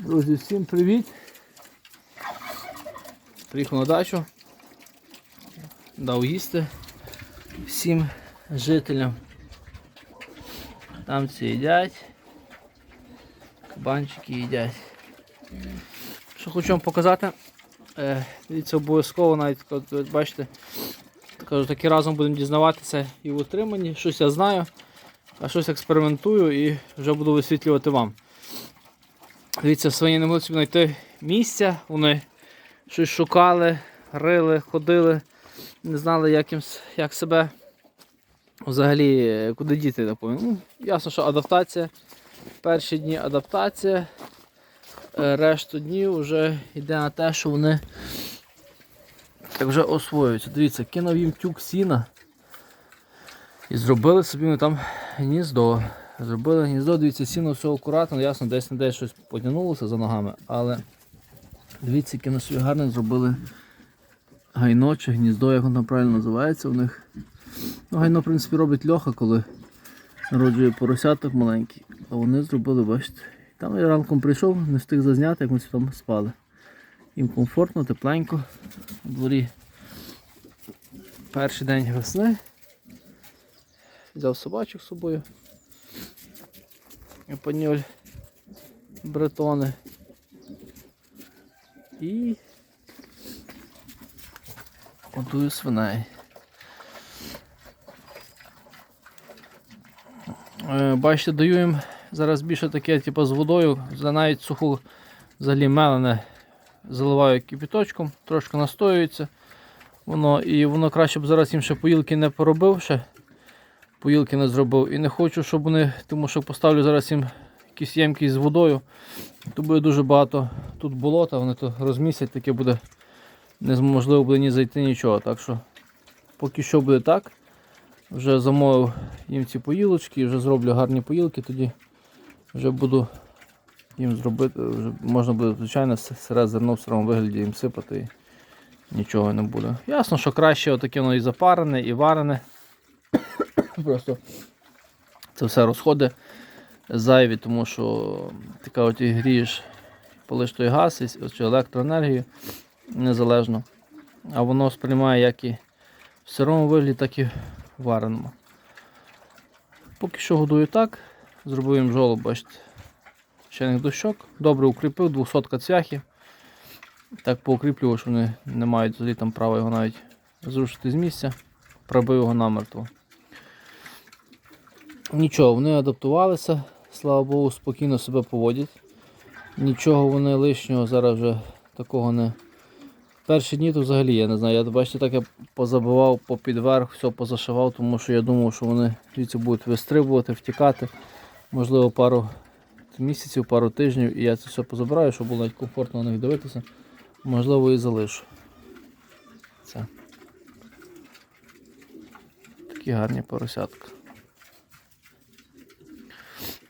Друзі, всім привіт! Приїхав на дачу. Дав їсти всім жителям. Там ці їдять. Кабанчики їдять. Що хочу вам показати. Е, дивіться, обов'язково навіть от бачите. Кажу, таки разом будемо дізнаватися і в утриманні. Щось я знаю, а щось експериментую і вже буду висвітлювати вам. Дивіться, свої не могли собі знайти місця, вони щось шукали, рили, ходили, не знали, як, їм, як себе взагалі куди діти. напевно. Ну, ясно, що адаптація. Перші дні адаптація, е, решту днів вже йде на те, що вони так вже освоюються. Дивіться, кинув їм тюк сіна і зробили собі вони там гніздо. Зробили гніздо, дивіться, сіно все акуратно, ясно, десь не десь щось потягнулося за ногами, але дивіться, яке на собі гарне зробили гайно чи гніздо, як воно правильно називається у них. Ну, гайно, в принципі, робить льоха, коли народжує поросяток маленький. А вони зробили, бачите. Там я ранком прийшов, не встиг зазняти, як ми там спали. Їм комфортно, тепленько. У дворі перший день весни. Взяв собачок з собою. Паньоль бретони. І готую свиней. Е, Бачите, даю їм зараз більше таке, типу, з водою, за навіть суху взагалі мелене заливаю кипяточком, трошки настоюється. Воно, і воно краще б зараз їм ще поїлки не поробив ще. Поїлки не зробив. І не хочу, щоб вони, тому що поставлю зараз їм якісь ємки з водою, то буде дуже багато тут болота, вони то розмістять, таке буде неможливо буде ні зайти нічого. Так що поки що буде так. Вже замовив їм ці поїлочки, вже зроблю гарні поїлки, тоді вже буду їм зробити, вже можна буде, звичайно, сире зерно в сирому вигляді їм сипати і нічого не буде. Ясно, що краще отаке воно і запарене, і варене. Просто це все розходи зайві, тому що така от і грієш, полиш той газ чи електроенергію незалежно. А воно сприймає як і в сирому вигляді, так і в вареному. Поки що годую так, зробив їм жолоб, бачите, чайних дощок, добре укріпив, 200 цвяхи. Так поукріплював, що вони не мають взагалі там права його навіть зрушити з місця, пробив його намертво. Нічого, вони адаптувалися, слава Богу, спокійно себе поводять. Нічого вони лишнього зараз вже такого не. Перші дні то взагалі я не знаю. Я бачите, так я позабивав попід верх, все позашивав, тому що я думав, що вони звідси будуть вистрибувати, втікати. Можливо, пару місяців, пару тижнів, і я це все позабираю, щоб було навіть комфортно на них дивитися. Можливо, і залишу. Це. Такі гарні поросятка.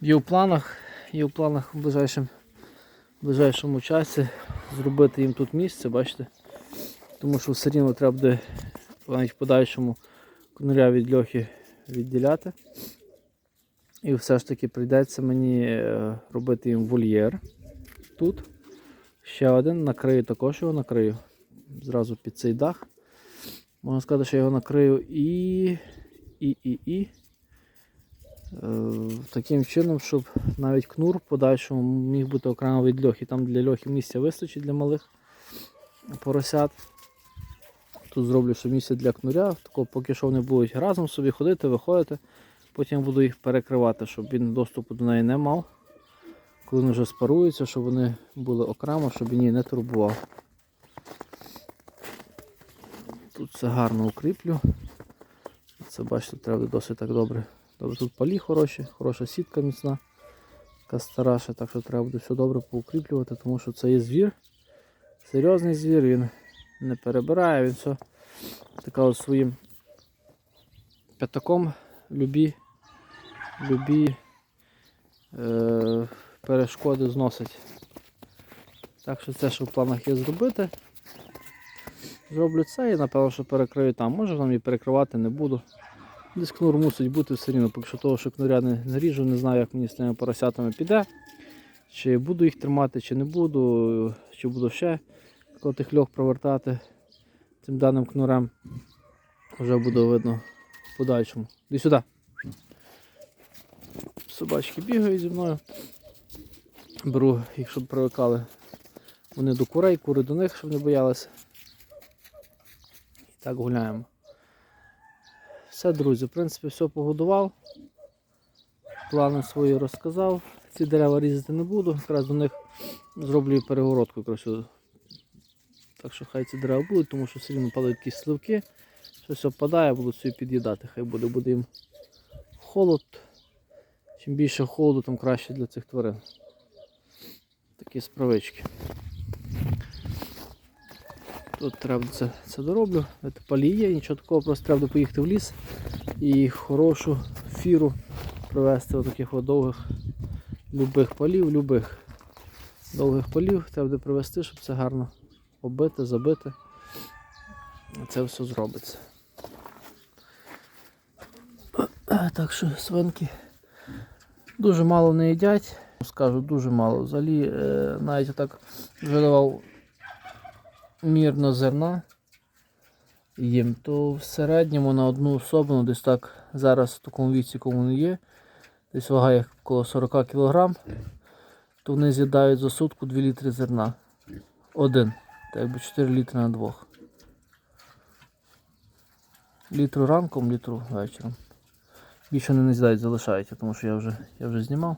Є в планах, є в планах в ближайшому, в ближайшому часі зробити їм тут місце, бачите? Тому що все рівно треба буде навіть в подальшому конуря від льохи відділяти. І все ж таки прийдеться мені е, робити їм вольєр тут. Ще один, накрию також його накрию. Зразу під цей дах. Можна сказати, що я його накрию і. і, і, і. Е, таким чином, щоб навіть кнур в подальшому міг бути окремо від льохи. Там для льохи місця вистачить для малих поросят. Тут зроблю ще місце для кнуря, такого поки що вони будуть разом собі ходити, виходити. Потім буду їх перекривати, щоб він доступу до неї не мав. Коли вони вже спаруються, щоб вони були окремо, щоб її не турбував. Тут все гарно укріплю. Це бачите, треба досить так добре. Добре, тут палі хороші, хороша сітка міцна, така стараша, так що треба буде все добре поукріплювати, тому що це є звір. Серйозний звір, він не перебирає, він все така от своїм п'ятаком любі, любі е, перешкоди зносить. Так що це, що в планах є зробити. Зроблю це і напевно, що перекрию там. Може там і перекривати не буду. Десь кнур мусить бути все рівно, поки що того, що кнуря не наріжу, не знаю, як мені з тими поросятами піде. Чи буду їх тримати, чи не буду, чи буду ще тих льох провертати цим даним кнурем. Вже буде видно в подальшому. Іди сюди. Собачки бігають зі мною. Беру їх, щоб привикали вони до курей, кури до них, щоб не боялися. І так гуляємо. Все, друзі, в принципі, все погодував. Плани свої розказав. Ці дерева різати не буду, якраз до них зроблю перегородку. коротше. Так що хай ці дерева будуть, тому що все рівно падають якісь сливки. Щось опадає, будуть собі під'їдати. Хай буде, буде їм холод. Чим більше холоду, тим краще для цих тварин. Такі справички. Тут треба це, це дороблю. Це палі є, нічого такого, просто треба поїхати в ліс і хорошу фіру провести от довгих любих полів, любих довгих полів треба буде привести, щоб це гарно оббити, забити. Це все зробиться. Так що свинки дуже мало не їдять, скажу дуже мало. Взагалі е, навіть так вже давав мірно зерна їм, то в середньому на одну особу, ну, десь так зараз в такому віці, кому не є, десь вага їх коло 40 кг, то вони з'їдають за сутку 2 літри зерна. Один. Так якби 4 літри на двох. Літру ранком, літру вечором. Більше вони не з'їдають, залишають, тому що я вже, я вже знімав.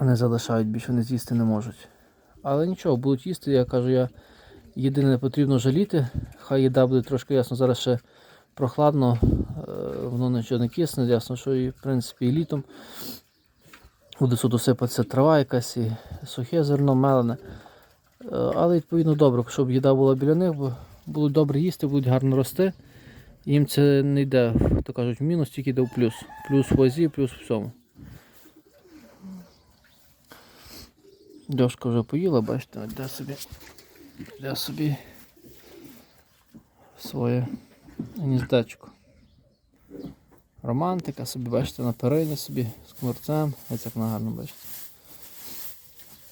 Вони залишають, більше вони з'їсти не можуть. Але нічого, будуть їсти, я кажу, я єдине не потрібно жаліти. Хай їда буде трошки ясно, зараз ще прохладно, е, воно нічого не кисне, ясно, що і в принципі і літом буде сюди сипатися трава якась і сухе зерно мелене. Е, Але відповідно добре, щоб їда була біля них, бо будуть добре їсти, будуть гарно рости. Їм це не йде, то кажуть, в мінус, тільки йде в плюс. Плюс в вазі, плюс в всьому. Дошка вже поїла, бачите, де собі, де собі своє гніздечко. Романтика собі, бачите, на перині собі з кмурцем, ось як вона гарно бачите.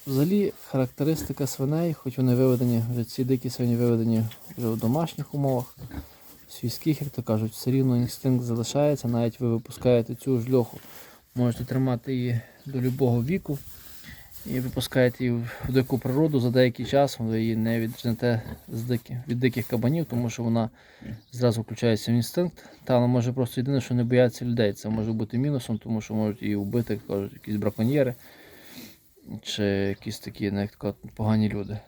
Взагалі характеристика свиней, хоч вони виведені, вже ці дикі свині виведені вже в домашніх умовах, в сільських, як то кажуть, все рівно інстинкт залишається, навіть ви випускаєте цю ж льоху, можете тримати її до любого віку і випускаєте її в дику природу за деякий час, ви її не відженете з дикі, від диких кабанів, тому що вона зразу включається в інстинкт. Та вона може просто єдине, що не бояться людей. Це може бути мінусом, тому що можуть її вбити, кажуть, якісь браконьєри чи якісь такі не кажуть, погані люди.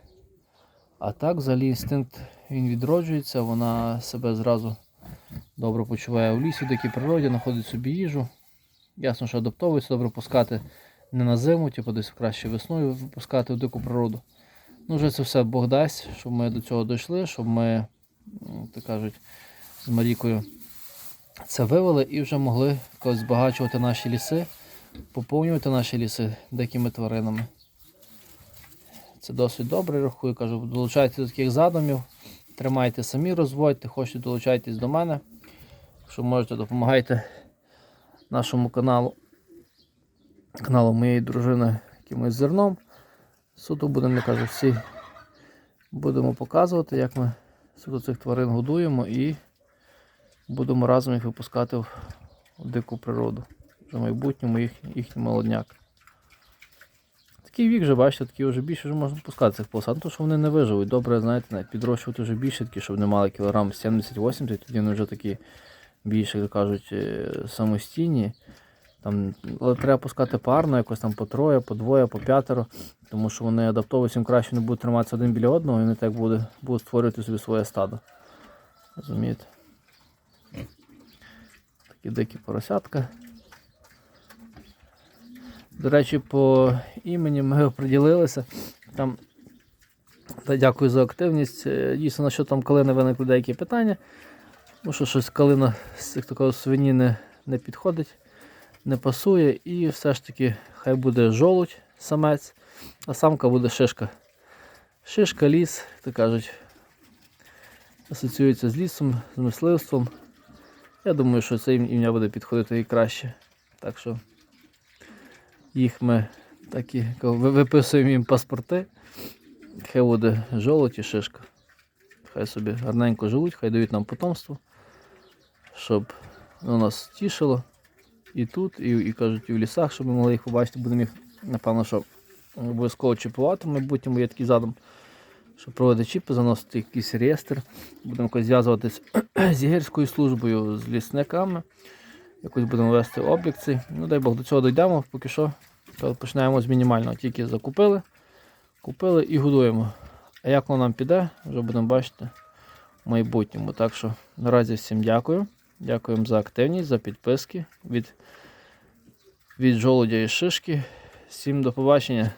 А так, взагалі, інстинкт він відроджується, вона себе зразу добре почуває в лісі, в дикій природі, знаходить собі їжу. Ясно, що адаптовується, добре пускати не на зиму, типу десь краще весною випускати в дику природу. Ну, вже це все Бог дасть, щоб ми до цього дійшли, щоб ми, так кажуть, з Марікою це вивели і вже могли якось збагачувати наші ліси, поповнювати наші ліси дикими тваринами. Це досить добре, рахую, кажу, долучайтеся до таких задумів, тримайте самі, розводьте, хочете долучайтесь до мене. Якщо можете, допомагайте нашому каналу, каналу моєї дружини якимось зерном. Суто будемо, я кажу, всі будемо показувати, як ми суто цих тварин годуємо і будемо разом їх випускати в, дику природу. В майбутньому їх, їхній молодняк. Такий вік вже, бачите, такі вже більше вже можна пускати цих полосат, ну, то що вони не виживуть. Добре, знаєте, підрощувати вже більше, такі, щоб вони мали кілограм 70-80, тоді вони вже такі більше, як кажуть, е, самостійні. Там, але треба пускати парно, якось там по троє, по двоє, по п'ятеро, тому що вони адаптовуються, їм краще не будуть триматися один біля одного, і вони так будуть, будуть створювати собі своє стадо. Розумієте? Такі дикі поросятка. До речі, по імені ми оприділилися. Там, та дякую за активність. Е, Дійсно, що там калини виникли деякі питання. Тому що щось калина цих такого свині не, не підходить, не пасує. І все ж таки хай буде жолудь, самець, а самка буде шишка. Шишка, ліс, як то кажуть, асоціюється з лісом, з мисливством. Я думаю, що це ім'я буде підходити і краще. Так що їх ми кажу, ви- виписуємо їм паспорти. Хай буде жолудь і шишка. Хай собі гарненько живуть, хай дають нам потомство, щоб воно нас тішило і тут, і, і кажуть, і в лісах, щоб ми могли їх побачити, будемо їх, напевно, що обов'язково чіпувати в майбутньому, є такий задум, щоб проводити чіпи, заносити якийсь реєстр. Будемо якось зв'язуватись з єгерською службою, з лісниками. Якось будемо вести облік цей. Ну, дай Бог, до цього дійдемо, поки що. То починаємо з мінімального. Тільки закупили, купили і годуємо. А як воно нам піде, вже будемо бачити в майбутньому. Так що наразі всім дякую. Дякуємо за активність, за підписки від, від жолудя і шишки. Всім до побачення.